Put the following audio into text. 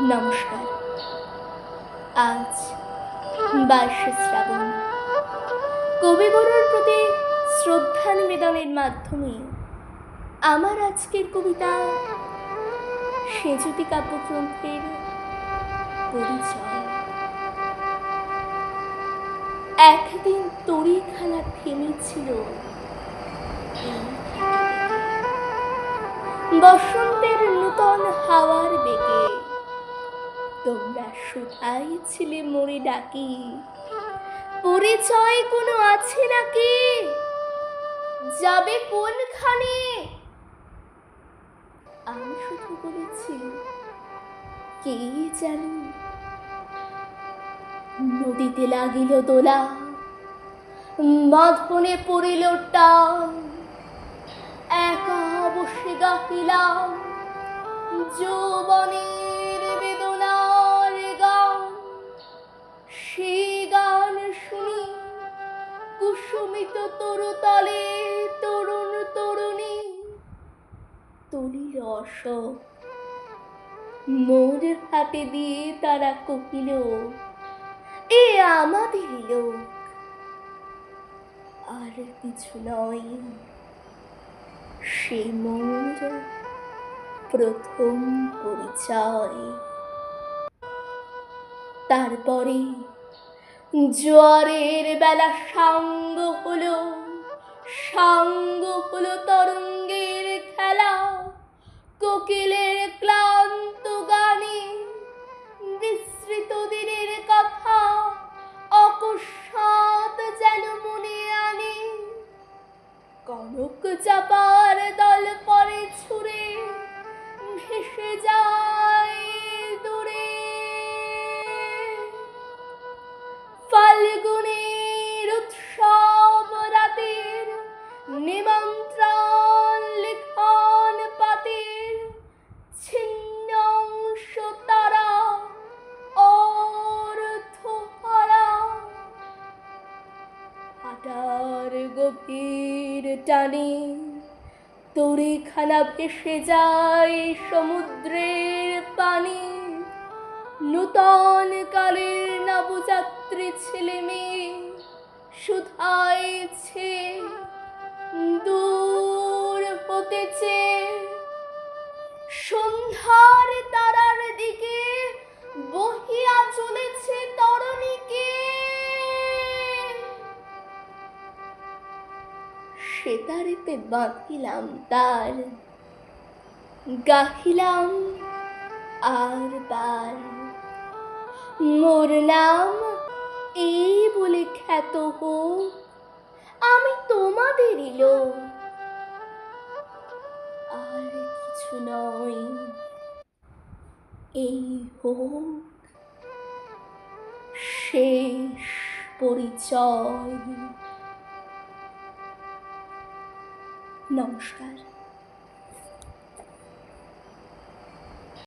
নমস্কার। আজ বাইশে শ্রাবণ। কবিগুরুর প্রতি শ্রদ্ধা নিবেদনের মাধ্যমে আমার আজকের কবিতা সেজুতি কাব্যগ্রন্থের পরিচয়। একদিন তরি খেলা থেমেছিল বসন্তের নূতন হাওয়ার বেগে তোমরা সুধাই ছিলে মরে ডাকি। পরিচয় কোনো আছে নাকি? যাবে কোনখানে? আমি শুধু বলেছি, কে জানি? নদীতে লাগিল দোলা মাধনে পড়িল টান একা বসে গাহিলাম যৌবনের তরুতলে তরুণ তরুণী তুলিল অশোক। মোর হাতে দিয়ে তারা এ আমাদের লোক। আর কিছু নয়, সে মোর প্রথম পরিচয়। তারপরে, জোয়ারের বেলা সাঙ্গ হলো। সাঙ্গ তরঙ্গের খেলা, কোকিলের ক্লান্ত গানে বিস্মৃত দিনের কথা, অকস্মাৎ যেন মনে আনে। কনক চাপার দল পরে ছুঁড়ে ভেসে যায় নিমন্ত্রণ লিখন পাতের ছিন্ন তারা অর্থ হারা হাটার গভীর টানে তরিখানা ভেসে যায় সমুদ্রের পানি। নূতন কালের নবযাত্রী ছেলে মেয়ে শুধাইছে সেতারেতে বাঁধিলাম তার। গাহিলাম আর বার। মোর নাম এই বলে খ্যাত হোক, আমি তোমাদেরই লোক। আর কিছু নয়, এই হোক শেষ পরিচয়। নমস্কার